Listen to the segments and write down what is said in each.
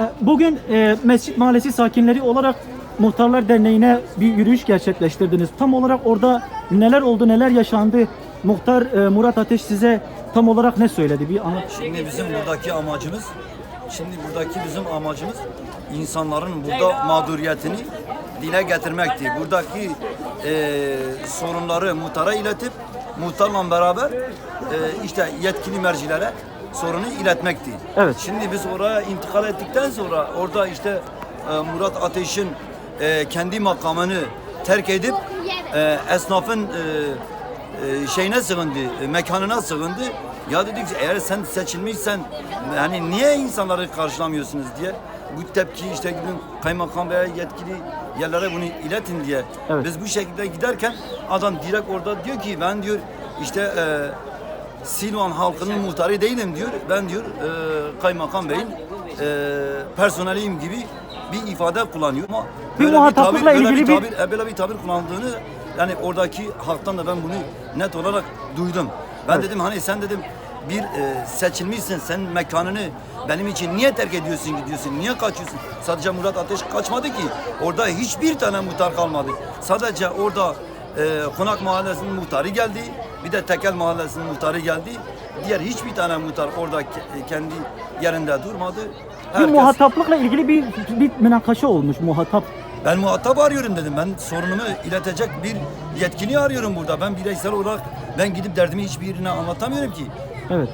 E, Bugün e, Mescit Mahallesi sakinleri olarak Muhtarlar Derneği'ne bir yürüyüş gerçekleştirdiniz. Tam olarak orada neler oldu, neler yaşandı? Muhtar e, Murat Ateş size tam olarak ne söyledi? Bir anlat. Şimdi bizim buradaki amacımız, şimdi buradaki bizim amacımız insanların burada mağduriyetini dile getirmekti. Buradaki eee, sorunları muhtara iletip muhtarla beraber eee, işte yetkili mercilere sorunu iletmekti. Evet. Şimdi biz oraya intikal ettikten sonra orada işte eee, Murat Ateş'in eee, kendi makamını terk edip eee, esnafın e, şeyine sığındı, e, mekanına sığındı. Ya dedik eğer sen seçilmişsen yani niye insanları karşılamıyorsunuz diye bu tepki işte gidin kaymakam veya yetkili yerlere bunu iletin diye. Evet. Biz bu şekilde giderken adam direkt orada diyor ki ben diyor işte e, Silvan halkının muhtarı değilim diyor. Ben diyor e, kaymakam beyin e, personeliyim gibi bir ifade kullanıyor. Ama Bir böyle muhataplıkla tabir, böyle ilgili bir bir- tabir, e, böyle bir tabir kullandığını yani oradaki halktan da ben bunu net olarak duydum. Ben Evet. dedim hani sen dedim bir e, seçilmişsin sen mekanını benim için niye terk ediyorsun gidiyorsun niye kaçıyorsun? Sadece Murat Ateş kaçmadı ki orada hiçbir tane muhtar kalmadı. Sadece orada e, Konak Mahallesi'nin muhtarı geldi bir de Tekel Mahallesi'nin muhtarı geldi. Diğer hiçbir tane muhtar orada ke- kendi yerinde durmadı. Bir Herkes- muhataplıkla ilgili bir, bir münakaşa olmuş muhatap. ben muhatap arıyorum dedim. Ben sorunumu iletecek bir yetkili arıyorum burada. Ben bireysel olarak ben gidip derdimi hiçbirine anlatamıyorum ki. Evet.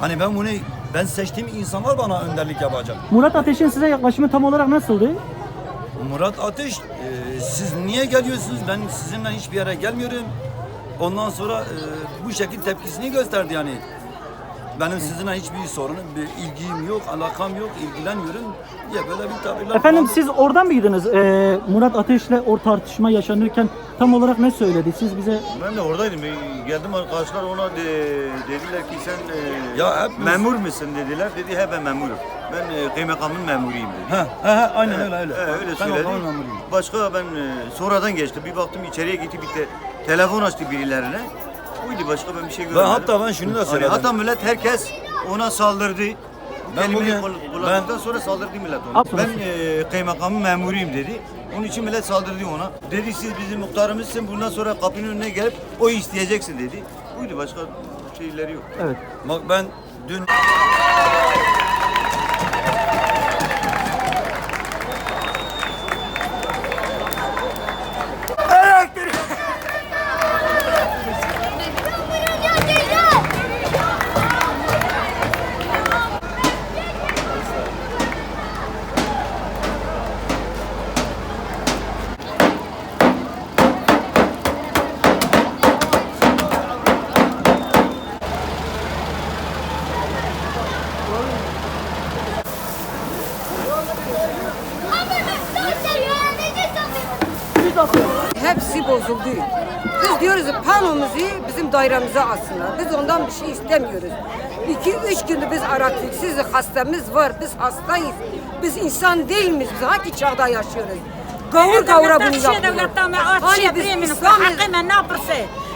Hani ben bunu ben seçtiğim insanlar bana önderlik yapacak. Murat Ateş'in size yaklaşımı tam olarak nasıldı? Murat Ateş, e, siz niye geliyorsunuz? Ben sizinle hiçbir yere gelmiyorum. Ondan sonra e, bu şekilde tepkisini gösterdi yani. Benim sizinle hiçbir sorunum, bir ilgim yok, alakam yok, ilgilenmiyorum diye böyle bir tabirler Efendim kullandı. siz oradan mıydınız? Ee, Murat Ateş'le o tartışma yaşanırken tam olarak ne söyledi? Siz bize Ben de oradaydım. Ben Geldim arkadaşlar ona de, dediler ki sen e, Ya hepimiz- memur musun dediler. Dedi he ben memurum. Ben e, kaymakamın memuruyum dedi. Ha, ha, ha, aynen öyle öyle. He, öyle ben söyledi. Başka ben e, sonradan geçti. Bir baktım içeriye gitti bir te, telefon açtı birilerine. Buydu başka ben bir şey görmedim. hatta ben şunu da Hani söyledim. hatta millet herkes ona saldırdı. Ben Kelimeyi bugün- kul- kullandıktan sonra saldırdı millet ona. Aferin. Ben e, kaymakamın memuruyum dedi. Onun için millet saldırdı ona. Dedi siz bizim muhtarımızsın bundan sonra kapının önüne gelip oy isteyeceksin dedi. Buydu başka şeyleri yok. evet. Bak ben dün Hepsi bozuldu. Biz diyoruz ki panomuzu bizim dairemize alsınlar. Biz ondan bir şey istemiyoruz. İki, üç gündür biz arattık. Siz hastamız var, biz hastayız. Biz insan değil miyiz? Biz hangi çağda yaşıyoruz? Gavur gavura bunu yapıyorlar. Hani biz İslam'ız.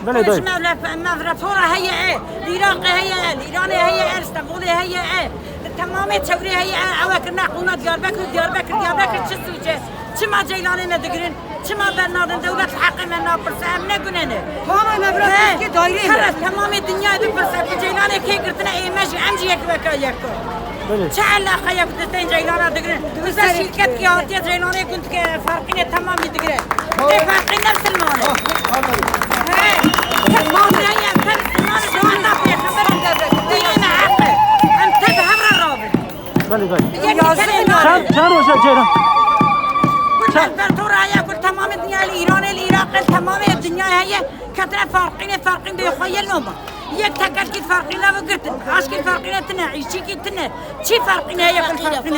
بله داي. مفرفورة هي ايه العراق هي ايه الايراني هي ايه اسطنبول هي ايه تمامي تشوري هي ايه اواكرنا قونا ديار بكر ديار بكر ديار بكر çi سويجه çima ceylanı ne digirin çima bernadın devlet hakkı men napırsa hem ne güneni Tamam evlat eski daire mi? Kara tamamı dünya bir fırsat ceylanı key gırtına eğmej emci yek veka yekto Böyle. çe alaka yaptı ceylana digirin bize şirket ki hatiye ceylanı kunt ki farkını tamam çağır hoca Ceylan. تمام الدنيا الايراني العراقي تمام الدنيا هي كتنا فارقين فارقين بيخيل نوم يك تكر كي فارقين لا بقرتن عاش كي فارقين تنا عيشي كي تنا شي فارقين هي كل فارقين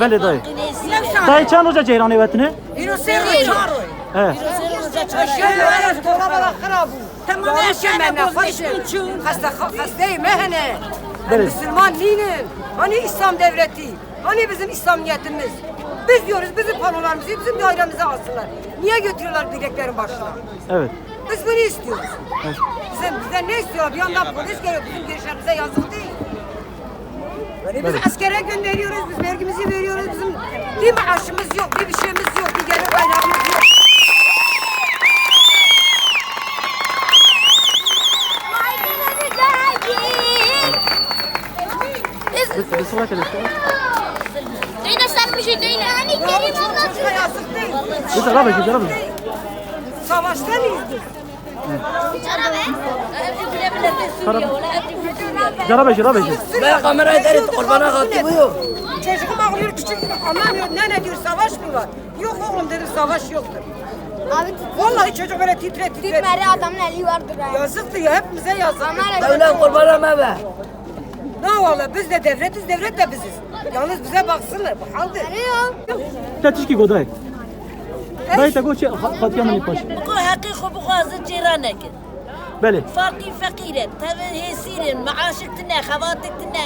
Böyle dayı. لو Dayı çağır hoca Ceylan evetine. يروسيرو شارو Evet. تمام اشياء بوزيشن شو Hasta, hastayım mehene. Ben Evet. Müslüman değilim. Hani İslam devleti? Hani bizim İslamiyetimiz? Biz diyoruz bizim panolarımızı bizim dairemize alsınlar. Niye götürüyorlar direklerin başına? Evet. Biz bunu istiyoruz. Evet. Bize, bize ne istiyorlar? Bir yandan polis geliyor. Bizim gençlerimize yazık değil. Böyle biz Evet. askere gönderiyoruz, biz vergimizi veriyoruz. Bir maaşımız yok, bir bir şeyimiz yok, Benim anlatım. Yazık değil. Bir tarafa git tarafa. Savaşta mıydı? Cara beşi, cara beşi. Ben kamerayı derim, kurbana kattı bu yok. Çocuğum ağlıyor küçük, anlamıyor, nene diyor savaş mı var? Yok oğlum dedim, savaş yoktur. Abi Vallahi çocuk böyle titre titre. Gitmeli adamın eli vardır. Yazıktı ya hepimize yazık. Devlet kurbana meve. Ne valla biz de devletiz, devlet de biziz. Yalnız bize baksınlar, bu halde. تاتشكي قداي باي تقول شيء خاطيا من الباش بقو حقيقة بقو هذا جيرانك بله فاقي فقيرة تبع هيسيرين معاشك تنا خواتك تنا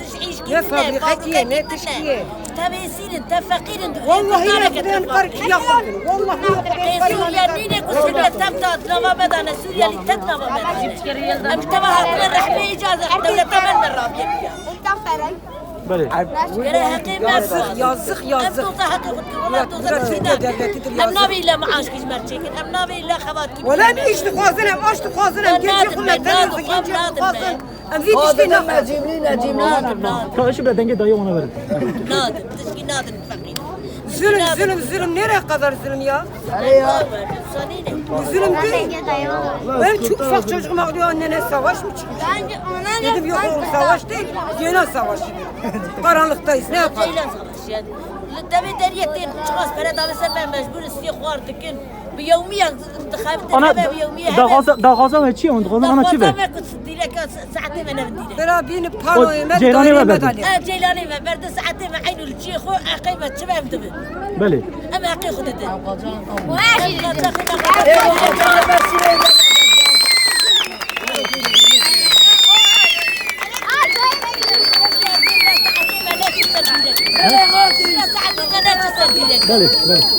تشعيش يا كيف فاضي حكي، ما تشكي. تبع هيسيرين تفقيرين والله يقدرون قرك ياخذ والله يقدرون سوريا نينك وسوريا تبتات لما بدأنا سوريا اللي تتلما بدأنا أم تبع هاتنا رحمة إجازة دولة تمنى Bəli. Gerek hakkı Yazık yazık. Hem tuza hakkı kutkı. Onlar tuza kutkı. Hem nabi ile maaş gizmer çekin. Hem nabi ile havat gibi. Ulan işti kazın hem açtı kazın hem genç kulletler yazık. Genç kazın. Hem bir dişti ne? Cimri ne cimri. Karşı bedenge dayı ona verin. Nadir. Dişki nadir. Fakir. Zulüm zulüm zulüm nereye kadar zulüm ya? Bu zulüm değil. Benim çok ufak çocuğum ağlıyor annene savaş mı çıkmış? Bence ona ne? Dedim yok oğlum savaş değil. Yine savaş. Karanlıktayız ne yapalım? Ceylan savaş yani. Devi deriyettin çıkmaz para davese ben mecbur istiyor kuar بيوميا انتخابات أنا بيوميا دغازا دا و چی اون دغازا أنا چی به دیلک ساعتين أنا بدي ترى بين بحالو يمد جيلاني ما برد جيلاني ما برد ساعتين ما عينو لجي خو اقي ما تشبه مدب بلي اما اقي خو تدد واجي بلي بلي